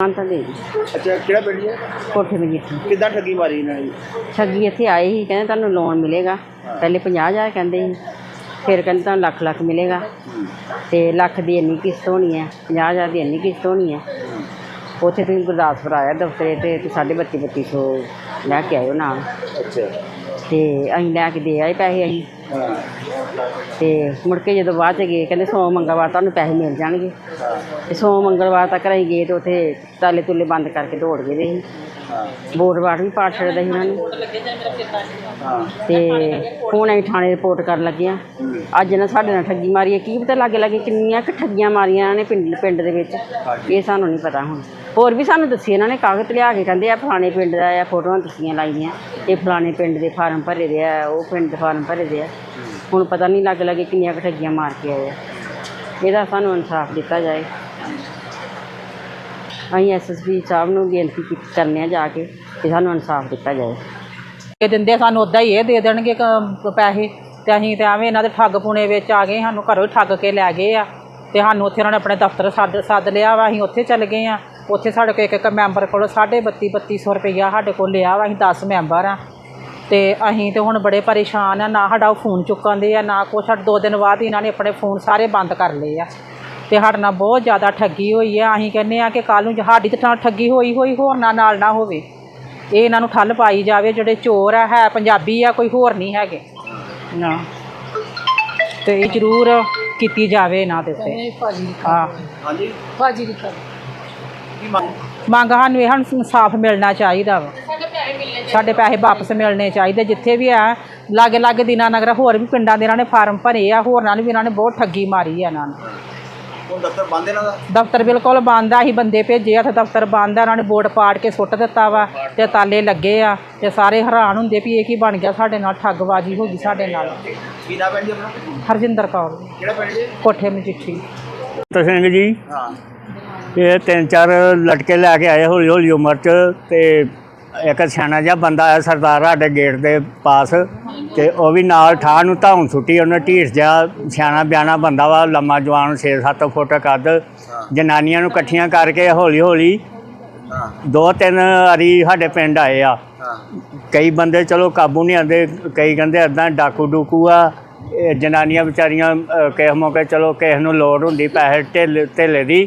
ਮਾਨਤਾ ਦੇ ਅੱਛਾ ਕਿਹੜਾ ਪਿੰਡ ਹੈ ਕੋਠੇ ਮਜੀਠੀ ਕਿੱਦਾਂ ਠੱਗੀ ਮਾਰੀ ਇਹਨਾਂ ਨੇ ਠੱਗੀ ਇੱਥੇ ਆਏ ਸੀ ਕਹਿੰਦੇ ਤੁਹਾਨੂੰ ਲੋਨ ਮਿਲੇਗਾ। ਪਹਿਲੇ 50000 ਕਹਿੰਦੇ ਸੀ ਫਿਰ ਕਹਿੰਦੇ ਤੁਹਾਨੂੰ ਲੱਖ ਲੱਖ ਮਿਲੇਗਾ। ਤੇ ਲੱਖ ਦੀ ਇੰਨੀ ਕਿਸ਼ਤ ਹੋਣੀ ਹੈ 50000 ਦੀ ਇੰਨੀ ਕਿਸ਼ਤ ਹੋਣੀ ਹੈ। ਉੱਥੇ ਤੁਸੀਂ ਗੁਰਦਾਸਪੁਰ ਆਇਆ ਦਫ਼ਤਰੇ ਤੇ ਤੇ ਸਾਢੇ ਬੱਤੀ ਬੱਤੀ ਸੌ ਲੈ ਕੇ ਆਇਓ ਨਾਲ। ਅੱਛਾ। ਤੇ ਅਸੀਂ ਲੈ ਕੇ ਦੇ ਆਏ ਪੈਸੇ ਅਸੀਂ। ਹਾਂ ਤੇ ਮੁੜ ਕੇ ਜਦੋਂ ਬਾਅਦ ਚ ਗਏ, ਕਹਿੰਦੇ ਸੋਮ ਮੰਗਲਵਾਰ ਤੁਹਾਨੂੰ ਪੈਸੇ ਮਿਲ ਜਾਣਗੇ। ਹਾਂ ਤੇ ਸੋਮ ਮੰਗਲਵਾਰ ਤੱਕ ਅਸੀਂ ਗਏ ਤੇ ਉੱਥੇ ਤਾਲੇ ਤੁਲੇ ਬੰਦ ਕਰਕੇ ਦੌੜ ਗਏ ਦੇ ਸੀ। ਹਾਂ ਬੋਰਡ ਵਾਟ ਵੀ ਪਾੜ ਛੱਡਦਾ ਸੀ ਉਹਨਾਂ ਨੇ। ਹਾਂ ਤੇ ਹੁਣ ਅਸੀਂ ਥਾਣੇ ਰਿਪੋਰਟ ਕਰਨ ਲੱਗੇ ਆ ਅੱਜ ਨਾ ਸਾਡੇ ਨਾਲ ਠੱਗੀ ਮਾਰੀ ਹੈ। ਕੀ ਪਤਾ ਲੱਗੇ ਲੱਗੇ ਕਿੰਨੀਆਂ ਕੁ ਠੱਗੀਆਂ ਮਾਰੀਆਂ ਇਹਨਾਂ ਨੇ ਪਿੰਡ ਪਿੰਡ ਦੇ ਵਿੱਚ। ਇਹ ਸਾਨੂੰ ਨਹੀਂ ਪਤਾ ਹੁਣ। ਹੋਰ ਵੀ ਸਾਨੂੰ ਦੱਸੀ ਇਹਨਾਂ ਨੇ, ਕਾਗਜ਼ ਲਿਆ ਕੇ ਕਹਿੰਦੇ ਆ ਫਲਾਣੇ ਪਿੰਡ ਦਾ ਆ, ਫੋਟੋਆਂ ਦੱਸੀਆਂ ਲਾਈਆਂ। ਇਹ ਫਲਾਣੇ ਪਿੰਡ ਦੇ ਫਾਰਮ ਭਰੇ ਦੇ ਆ, ਉਹ ਪਿੰਡ ਦੇ ਫਾਰਮ ਭਰੇ ਦੇ ਆ। ਹੁਣ ਪਤਾ ਨਹੀਂ ਲੱਗ ਲੱਗੇ ਕਿੰਨੀਆਂ ਕੁ ਮਾਰ ਕੇ ਆਏ ਆ। ਇਹਦਾ ਸਾਨੂੰ ਇਨਸਾਫ ਦਿੱਤਾ ਜਾਏ। ਅਸੀਂ ਐਸਐਸਪੀ ਸਾਹਿਬ ਨੂੰ ਬੇਨਤੀ ਕੀਤੀ ਕਰਨੇ ਆ ਜਾ ਕੇ ਕਿ ਸਾਨੂੰ ਇਨਸਾਫ ਦਿੱਤਾ ਜਾਏ। ਇਹ ਦਿੰਦੇ ਸਾਨੂੰ ਉਦਾਂ ਹੀ ਇਹ ਦੇ ਦੇਣਗੇ ਕ- ਪੈਸੇ। ਤੇ ਅਸੀਂ ਤੇ ਐਵੇਂ ਇਹਨਾਂ ਦੇ ਠੱਗ ਪੁਣੇ ਵਿੱਚ ਆ ਗਏ, ਸਾਨੂੰ ਘਰੋਂ ਹੀ ਠੱਗ ਕੇ ਲੈ ਗਏ ਆ। ਤੇ ਸਾਨੂੰ ਉੱਥੇ ਉਹਨਾਂ ਨੇ ਆਪਣੇ ਦਫ਼ਤਰ ਸੱਦ ਸੱਦ ਲਿਆ ਵਾ, ਅਸੀਂ ਉੱਥੇ ਚੱਲ ਗਏ ਆ। ਉੱਥੇ ਸਾਡੇ ਕੋਲ ਇੱਕ ਇੱਕ ਮੈਂਬਰ ਕੋਲ ਸਾਢੇ ਬੱਤੀ ਬੱਤੀ ਸੌ ਰੁਪਈਆ ਸਾਡੇ ਕੋਲ ਲਿਆ ਵਾ ਅਸੀਂ 10 ਮੈਂਬਰ ਆ। ਤੇ ਅਸੀਂ ਤੇ ਹੁਣ ਬੜੇ ਪਰੇਸ਼ਾਨ ਆ ਨਾ ਸਾਡਾ ਉਹ ਫੋਨ ਚੁੱਕਣ ਆ ਨਾ ਕੁਛ। ਸਾਡੇ ਦੋ ਦਿਨ ਬਾਅਦ ਇਹਨਾਂ ਨੇ ਆਪਣੇ ਫੋਨ ਸਾਰੇ ਬੰਦ ਕਰ ਲਏ ਆ। ਤੇ ਸਾਡੇ ਨਾਲ ਬਹੁਤ ਜ਼ਿਆਦਾ ਠੱਗੀ ਹੋਈ ਆ। ਅਸੀਂ ਕਹਿੰਦੇ ਆ ਕਿ ਕੱਲ ਨੂੰ ਸਾਡੀ ਤੇ ਠੱਗੀ ਹੋਈ ਹੋਈ ਹੋਰ ਨਾ ਨਾਲ ਨਾ ਹੋਵੇ। ਇਹ ਇਹਨਾਂ ਨੂੰ ਠੱਲ ਪਾਈ ਜਾਵੇ ਜਿਹੜੇ ਚੋਰ ਆ ਹੈ ਪੰਜਾਬੀ ਆ ਕੋਈ ਹੋਰ ਨਹੀਂ ਹੈਗੇ। ਨਾ। ਤੇ ਇਹ ਜ਼ਰੂਰ ਕੀਤੀ ਜਾਵੇ ਇਹਨਾਂ ਦੇ ਉੱਤੇ। ਹਾਂ। ਹਾਂਜੀ ਭਾਜੀ ਦੀ ਮੰਗ? ਸਾਨੂੰ ਇਹ ਸਾਨੂੰ ਇਨਸਾਫ ਮਿਲਣਾ ਚਾਹੀਦਾ ਵਾ। ਸਾਡੇ ਪੈਸੇ ਵਾਪਸ ਮਿਲਣੇ ਚਾਹੀਦੇ ਜਿੱਥੇ ਵੀ ਆ ਲਾਗੇ ਲਾਗੇ ਦੀਨਾ ਨਗਰ ਹੋਰ ਵੀ ਪਿੰਡਾਂ ਦੇ ਇਹਨਾਂ ਨੇ ਫਾਰਮ ਭਰੇ ਆ ਹੋਰਨਾਂ ਨੂੰ ਵੀ ਇਹਨਾਂ ਨੇ ਬਹੁਤ ਠੱਗੀ ਮਾਰੀ ਆ ਇਹਨਾਂ ਨੇ। ਹੁਣ ਦਫ਼ਤਰ ਬੰਦ ਇਹਨਾਂ ਦਾ? ਦਫ਼ਤਰ ਬਿਲਕੁਲ ਬੰਦ ਆ ਅਸੀਂ ਬੰਦੇ ਭੇਜੇ ਆ ਤੇ ਦਫ਼ਤਰ ਬੰਦ ਆ ਉਹਨਾਂ ਨੇ ਬੋਰਡ ਪਾੜ ਕੇ ਸੁੱਟ ਦਿੱਤਾ ਵਾ ਤੇ ਤਾਲੇ ਲੱਗੇ ਆ ਤੇ ਸਾਰੇ ਹੈਰਾਨ ਹੁੰਦੇ ਵੀ ਇਹ ਕੀ ਬਣ ਗਿਆ ਸਾਡੇ ਨਾਲ ਠੱਗਬਾਜ਼ੀ ਹੋ ਗਈ ਸਾਡੇ ਨਾਲ। ਕੀ ਨਾਮ ਪਿੰਡ ਜੀ ਆਪਣਾ? ਹਰਜਿੰਦਰ ਕੌਰ। ਕਿਹੜਾ ਪਿੰਡ ਜੀ? ਕੋਠੇ ਮਜੀਠੀ। ਤਾਂ ਸਿੰਘ ਜੀ। ਹਾਂ। ਇਹ ਤਿੰਨ ਚਾਰ ਲਟਕੇ ਲੈ ਕੇ ਆਏ ਹੌਲੀ ਹੌਲੀ ਉਮਰ ਚ ਤੇ ਇੱਕ ਸਿਆਣਾ ਜਿਹਾ ਬੰਦਾ ਆਇਆ ਸਰਦਾਰ ਸਾਡੇ ਗੇਟ ਦੇ ਪਾਸ ਤੇ ਉਹ ਵੀ ਨਾਲ ਠਾਹ ਨੂੰ ਧੌਣ ਸੁੱਟੀ, ਉਹਨੇ ਢੀਠ ਜਿਹਾ ਸਿਆਣਾ ਬਿਆਣਾ ਬੰਦਾ ਵਾ, ਲੰਮਾ ਜਵਾਨ 6-7 ਫੁੱਟ ਕੱਦ, ਜਨਾਨੀਆਂ ਨੂੰ ਇਕੱਠੀਆਂ ਕਰਕੇ ਹੌਲੀ ਹੌਲੀ ਦੋ ਤਿੰਨ ਵਾਰੀ ਸਾਡੇ ਪਿੰਡ ਆਏ ਆ। ਕਈ ਬੰਦੇ ਚਲੋ ਕਾਬੂ ਨਹੀਂ ਆਉਂਦੇ, ਕਈ ਕਹਿੰਦੇ ਅੱਦਾਂ ਡਾਕੂ ਡੂਕੂ ਆ, ਇਹ ਜਨਾਨੀਆਂ ਵਿਚਾਰੀਆਂ ਕਿਸੇ ਮੌਕੇ ਚਲੋ ਕਿਸੇ ਨੂੰ ਲੋੜ ਹੁੰਦੀ ਪੈਸੇ ਢੇਲੇ ਢਿੱਲੇ ਦੀ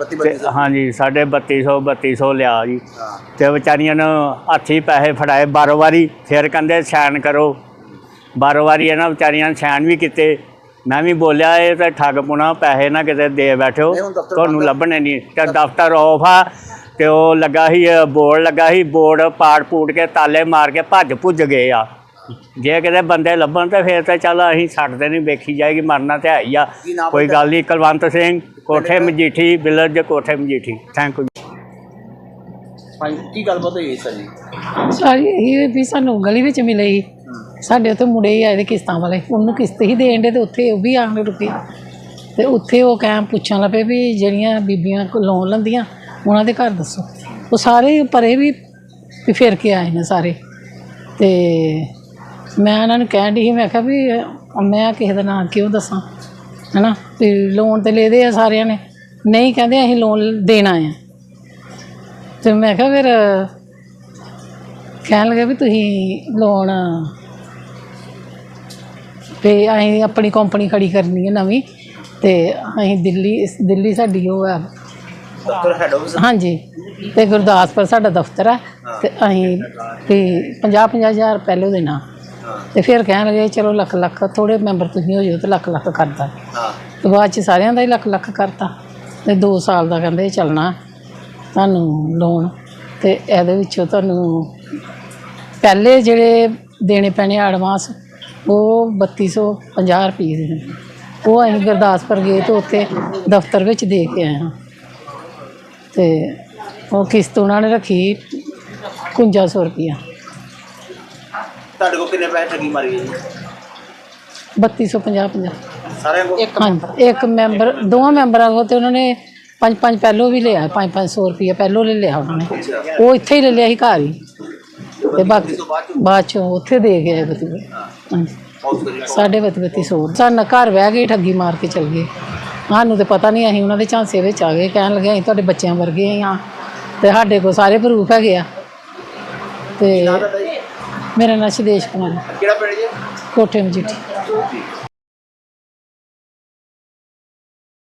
ਤੇ 32 ਹਾਂਜੀ ਸਾਢੇ 3200 3200 ਲਿਆ ਜੀ। ਤੇ ਵਿਚਾਰੀਆਂ ਨੂੰ ਹੱਥੀ ਪੈਸੇ ਫੜਾਏ ਬਾਰੋ ਵਾਰੀ ਫਿਰ ਕਹਿੰਦੇ ਸਾਈਨ ਕਰੋ। ਬਾਰੋ ਵਾਰੀ ਇਹਨਾਂ ਵਿਚਾਰੀਆਂ ਨੇ ਸਾਈਨ ਵੀ ਕੀਤੇ। ਮੈਂ ਵੀ ਬੋਲਿਆ ਇਹ ਤਾਂ ਠੱਗ ਪੁਣਾ ਪੈਸੇ ਨਾ ਕਿਤੇ ਦੇ ਬੈਠੋ। ਤੁਹਾਨੂੰ। ਲੱਭਣੇ ਨਹੀਂ। ਤੇ ਦਫ਼ਤਰ ਆਫ ਆ ਤੇ ਉਹ ਲੱਗਾ ਸੀ ਬੋਰਡ ਲੱਗਾ ਸੀ ਬੋਰਡ ਪਾੜ ਪੂੜ ਕੇ ਤਾਲੇ ਮਾਰ ਕੇ ਭੱਜ ਭੁੱਜ ਗਏ ਆ। ਜੇ ਕਿਤੇ ਬੰਦੇ ਲੱਭਣ ਤੇ ਫਿਰ ਤਾਂ ਚੱਲ ਅਸੀਂ ਛੱਡਦੇ ਨਹੀਂ ਵੇਖੀ ਜਾਏਗੀ ਮਰਨਾ ਤੇ ਹੈ ਹੀ ਆ। ਕੋਈ? ਗੱਲ ਨਹੀਂ ਕੁਲਵੰਤ ਸਿੰਘ। ਕੋਠੇ ਮਜੀਠੀ ਵਿਲੇਜ ਕੋਠੇ ਮਜੀਠੀ। ਥੈਂਕ ਯੂ ਹਾਂਜੀ ਕੀ ਗੱਲਬਾਤ ਹੋਈ ਹੈ ਸਰ? ਜੀ ਸਾਰੀ ਇਹ ਵੀ ਸਾਨੂੰ ਗਲੀ ਵਿੱਚ ਮਿਲੇ ਸੀ। ਸਾਡੇ ਉੱਥੇ ਮੁੰਡੇ ਹੀ ਆਏ ਦੇ ਕਿਸ਼ਤਾਂ ਵਾਲੇ। ਉਹਨੂੰ ਕਿਸ਼ਤ ਹੀ ਦੇਣ ਦੇ ਤੇ ਉੱਥੇ ਉਹ ਵੀ ਆਣ ਰੁਕੇ। ਤੇ ਉੱਥੇ ਉਹ ਕਹਿ ਪੁੱਛਣ ਲੱਪੇ ਵੀ ਜਿਹੜੀਆਂ ਬੀਬੀਆਂ ਕੋ ਲੋਨ ਲੈਂਦੀਆਂ ਉਹਨਾਂ ਦੇ ਘਰ ਦੱਸੋ। ਉਹ ਸਾਰੇ ਪਰੇ ਵੀ ਵੀ ਫਿਰ ਕੇ ਆਏ ਨੇ ਸਾਰੇ। ਤੇ ਮੈਂ ਇਹਨਾਂ ਨੂੰ ਕਹਿਣ ਦੀ ਸੀ ਮੈਂ ਕਿਹਾ ਵੀ ਮੈਂ ਕਿਸੇ ਦਾ ਨਾਂ ਕਿਉਂ ਦੱਸਾਂ? ਹੈਨਾ? ਵੀ ਲੋਨ ਤੇ ਲੈਦੇ ਆ ਸਾਰਿਆਂ ਨੇ। ਨਹੀਂ ਕਹਿੰਦੇ ਅਸੀਂ ਲੋਨ ਦੇਣਾ ਆ। ਤੇ ਮੈਂ ਕਿਹਾ ਫਿਰ ਕਹਿਣ ਲੱਗੇ ਵੀ ਤੁਸੀਂ ਲੋਨ ਤੇ ਅਸੀਂ ਆਪਣੀ ਕੰਪਨੀ ਖੜੀ ਕਰਨੀ ਹੈ ਨਵੀਂ ਤੇ ਅਸੀਂ ਦਿੱਲੀ ਦਿੱਲੀ ਸਾਡੀ ਉਹ ਹੈ ਦਫ਼ਤਰ ਹੈਡ ਆਫਿਸ ਹਾਂਜੀ। ਤੇ ਗੁਰਦਾਸਪੁਰ ਸਾਡਾ ਦਫ਼ਤਰ ਹੈ ਤੇ ਅਸੀਂ ਵੀ 50 50 ਹਜ਼ਾਰ ਪਹਿਲੇ ਦੇਣਾ। ਹਾਂ ਤੇ ਫਿਰ ਕਹਿਣ ਲੱਗੇ ਚਲੋ ਲੱਖ ਲੱਖ ਥੋੜੇ ਮੈਂਬਰ ਤੁਸੀਂ ਹੋ ਜਾਓ ਤੇ ਲੱਖ ਲੱਖ ਕਰਦਾ ਹਾਂ। ਤੇ ਬਾਅਦ ਚ ਸਾਰਿਆਂ ਦਾ ਹੀ ਲੱਖ ਲੱਖ ਕਰਤਾ। ਤੇ 2 ਸਾਲ ਦਾ ਕਹਿੰਦੇ ਚੱਲਣਾ ਤੁਹਾਨੂੰ ਲੋਨ ਤੇ ਇਹਦੇ ਵਿੱਚੋਂ ਤੁਹਾਨੂੰ ਪਹਿਲੇ ਜਿਹੜੇ ਦੇਣੇ ਪੈਣੇ ਐਡਵਾਂਸ ਉਹ 3250 ਰੁਪਏ ਦੇ ਨੇ। ਉਹ ਅਸੀਂ ਗੁਰਦਾਸਪੁਰ ਗਏ ਤੇ ਉੱਥੇ ਦਫ਼ਤਰ ਵਿੱਚ ਦੇ ਕੇ ਆਏ ਹਾਂ। ਤੇ ਉਹ ਕਿਸ਼ਤ ਉਹਨਾਂ ਨੇ ਰੱਖੀ 5100 ਰੁਪਇਆ। ਤੁਹਾਡੇ ਕੋਲ ਕਿੰਨੇ ਪੈਸੇ ਠੱਗੀ ਮਾਰੀ ਜੀ? 3250 50 ਸਾਰਿਆਂ ਕੋਲ? ਹਾਂਜੀ ਇੱਕ ਮੈਂਬਰ ਦੋਵਾਂ ਮੈਂਬਰਾਂ ਕੋਲ ਤੇ ਉਹਨਾਂ ਨੇ ਪੰਜ ਪੰਜ ਪਹਿਲੋਂ ਵੀ ਲਿਆ ਪੰਜ ਪੰਜ ਸੌ ਰੁਪਇਆ ਪਹਿਲੋਂ ਲੈ ਲਿਆ ਉਹਨਾਂ ਨੇ। ਉਹ ਇੱਥੇ ਹੀ ਲੈ ਲਿਆ ਸੀ ਘਰ ਹੀ। ਤੇ ਬਾਕੀ ਬਾਅਦ ਚੋਂ? ਉੱਥੇ ਦੇ ਗਏ ਹਾਂਜੀ। ਕਰੀ ਸਾਡੇ ਬਤ ਬਤੀ ਸੌ। ਸਾਨੂੰ ਘਰ ਬਹਿ ਕੇ ਠੱਗੀ ਮਾਰ ਕੇ ਚਲ ਗਏ। ਸਾਨੂੰ ਤੇ ਪਤਾ ਨਹੀਂ ਅਸੀਂ ਉਹਨਾਂ ਦੇ ਝਾਂਸੇ ਵਿੱਚ ਆ ਗਏ। ਕਹਿਣ ਲੱਗੇ ਅਸੀਂ ਤੁਹਾਡੇ ਬੱਚਿਆਂ ਵਰਗੇ ਆ ਤੇ ਸਾਡੇ ਕੋਲ ਸਾਰੇ ਪ੍ਰੂਫ ਹੈਗੇ ਆ। ਤੇ ਮੇਰਾ ਨਾਂ ਸ਼ਿਦੇਸ਼ ਕੁਮਾਰ ਕਿਹੜਾ ਪਿੰਡ ਜੀ? ਕੋਠੇ ਮਜੀਠੀ।